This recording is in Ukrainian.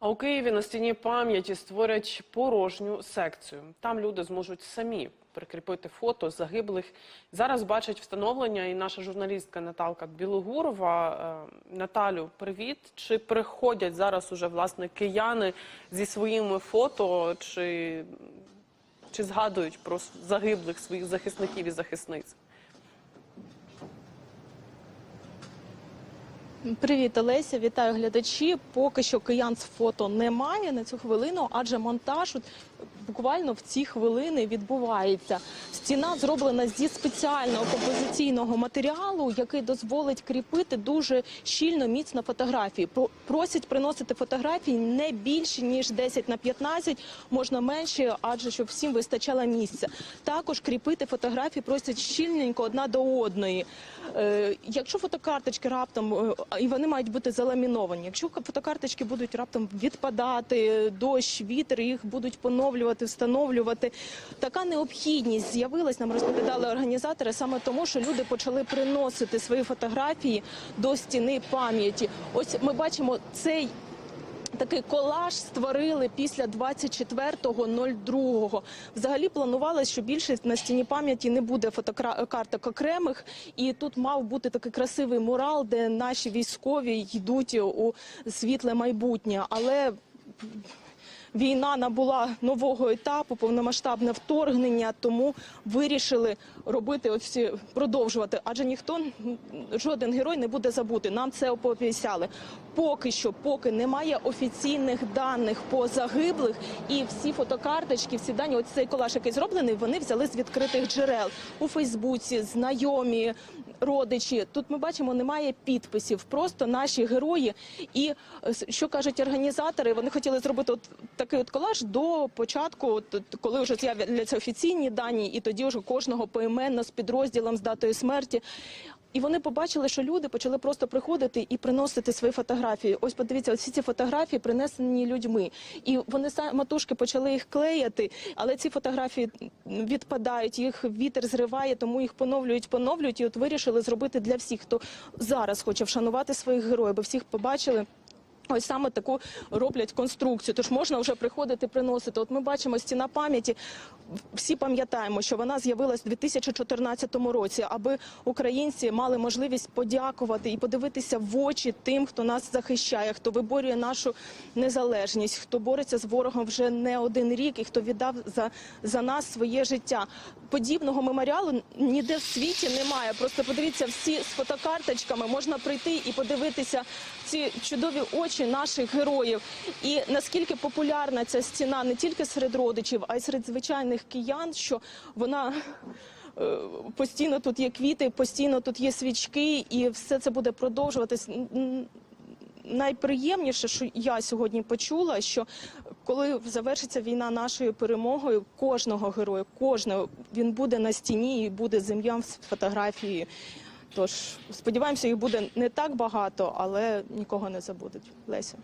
А у Києві на стіні пам'яті створять порожню секцію. Там люди зможуть самі прикріпити фото загиблих. Зараз бачать встановлення і наша журналістка Наталка Білогурова. Е, Наталю, привіт. Чи приходять зараз уже власне кияни зі своїми фото, чи, чи згадують про загиблих своїх захисників і захисниць? Привіт, Олеся, вітаю глядачі. Поки що киян з фото немає на цю хвилину, адже монтаж буквально в ці хвилини відбувається. Стіна зроблена зі спеціального композиційного матеріалу, який дозволить кріпити дуже щільно, міцно фотографії. Просять приносити фотографії не більше ніж 10 на 15, можна менше, адже щоб всім вистачало місця. Також кріпити фотографії просять щільненько одна до одної. Е, Якщо фотокарточки раптом е, і вони мають бути заламіновані. Якщо фотокарточки будуть раптом відпадати, дощ, вітер, їх будуть поновлювати, встановлювати. Така необхідність з'явилась, нам розповідали організатори, саме тому, що люди почали приносити свої фотографії до стіни пам'яті. Ось ми бачимо цей. Такий колаж створили після 24.02. Взагалі планувалось, що більше на стіні пам'яті не буде фотокарток окремих, і тут мав бути такий красивий мурал, де наші військові йдуть у світле майбутнє. Але Війна набула нового етапу, повномасштабне вторгнення, тому вирішили робити ось ці продовжувати. Адже ніхто жоден герой не буде забути. Нам це оповіщали. Поки що, поки немає офіційних даних по загиблих, і всі фотокарточки, всі дані, ось цей колаж, який зроблений, вони взяли з відкритих джерел у Фейсбуці, знайомі, родичі. Тут ми бачимо, немає підписів, просто наші герої. І е, що кажуть організатори, вони хотіли зробити от такий от колаж до початку, коли вже з'являться офіційні дані, і тоді вже кожного поіменно з підрозділом з датою смерті. І вони побачили, що люди почали просто приходити і приносити свої фотографії. Ось подивіться, ось ці фотографії принесені людьми. І вони самотужки почали їх клеяти, але ці фотографії відпадають, їх вітер зриває, тому їх поновлюють, поновлюють. І от вирішили зробити для всіх, хто зараз хоче вшанувати своїх героїв, бо всіх побачили. Ось саме таку роблять конструкцію. Тож можна вже приходити, приносити. От ми бачимо стіна пам'яті. Всі пам'ятаємо, що вона з'явилась у 2014 році, аби українці мали можливість подякувати і подивитися в очі тим, хто нас захищає, хто виборює нашу незалежність, хто бореться з ворогом вже не один рік і хто віддав за, за нас своє життя. Подібного меморіалу ніде в світі немає. Просто подивіться всі з фотокарточками. Можна прийти і подивитися ці чудові очі наших героїв. І наскільки популярна ця стіна не тільки серед родичів, а й серед звичайних киян, що вона. е, Постійно тут є квіти, постійно тут є свічки, і все це буде продовжуватись. Найприємніше, що я сьогодні почула, що коли завершиться війна нашою перемогою, кожного героя, кожного він буде на стіні і буде землям з фотографії. Тож сподіваємося, їх буде не так багато, але нікого не забудуть. Леся.